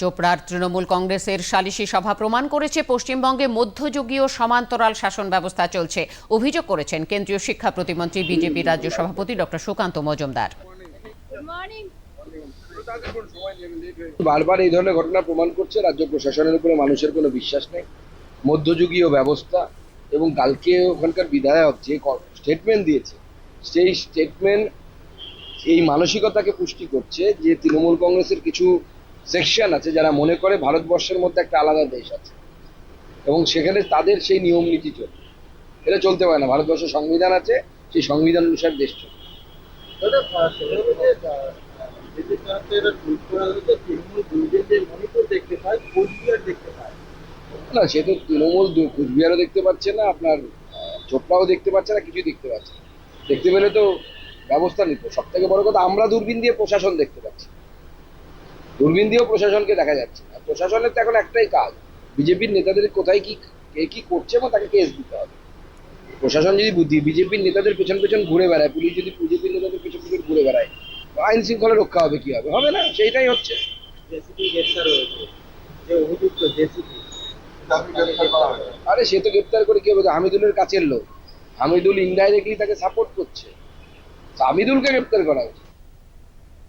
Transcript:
চোপড়ার তৃণমূল কংগ্রেসের সালিশি সভা প্রমাণ করেছে, পশ্চিমবঙ্গে মধ্যযুগীয় সমান্তরাল শাসন ব্যবস্থা চলছে। অভিযোগ করেছেন কেন্দ্রীয় শিক্ষা প্রতিমন্ত্রী, বিজেপি রাজ্য সভাপতি ডক্টর সুকান্ত মজুমদার। বারবার এই ধরনের ঘটনা প্রমাণ করছে, রাজ্য প্রশাসনের উপরে মানুষের কোনো বিশ্বাস নেই। মধ্যযুগীয় ব্যবস্থা এবং কালকে ওখানকার বিধায়ক যে স্টেটমেন্ট দিয়েছে, সেই স্টেটমেন্ট এই মানসিকতাকে পুষ্টি করছে যে তৃণমূল কংগ্রেসের কিছু সেকশন আছে যারা মনে করে ভারতবর্ষের মধ্যে একটা আলাদা দেশ আছে। এবং সেখানে তাদের সেই নিয়ম নীতি চলবে এটা চলতে পারে না। ভারতবর্ষের সংবিধান আছে সেই সংবিধান অনুসারে দেশ চলবে। না সে তো তৃণমূল কুচবিহারও দেখতে পাচ্ছে না আপনার চোপড়াও দেখতে পাচ্ছে না কিছু দেখতে পাচ্ছে দেখতে পেলে তো ব্যবস্থা নিত সব থেকে বড় কথা আমরা দূরবীন দিয়ে প্রশাসন দেখতে পাচ্ছি। দূরবীন দিয়েও প্রশাসনকে দেখা যাচ্ছে না। প্রশাসনের তো এখন একটাই কাজ বিজেপির নেতাদের কোথায় কি কে কি করছে এবং তাকে কেস দিতে হবে। প্রশাসন যদি বুদ্ধি বিজেপির নেতাদের পেছন পেছন ঘুরে বেড়ায় পুলিশ যদি বিজেপির নেতাদের পেছন পেছন ঘুরে বেড়ায় তো আইন শৃঙ্খলা রক্ষা হবে কি হবে? হবে না সেইটাই হচ্ছে। আরে সে তো গ্রেপ্তার করে কি হবে? হামিদুলের কাছের লোক। হামিদুল ইনডাইরেক্টলি তাকে সাপোর্ট করছে। তো হামিদুলকে গ্রেপ্তার করা উচিত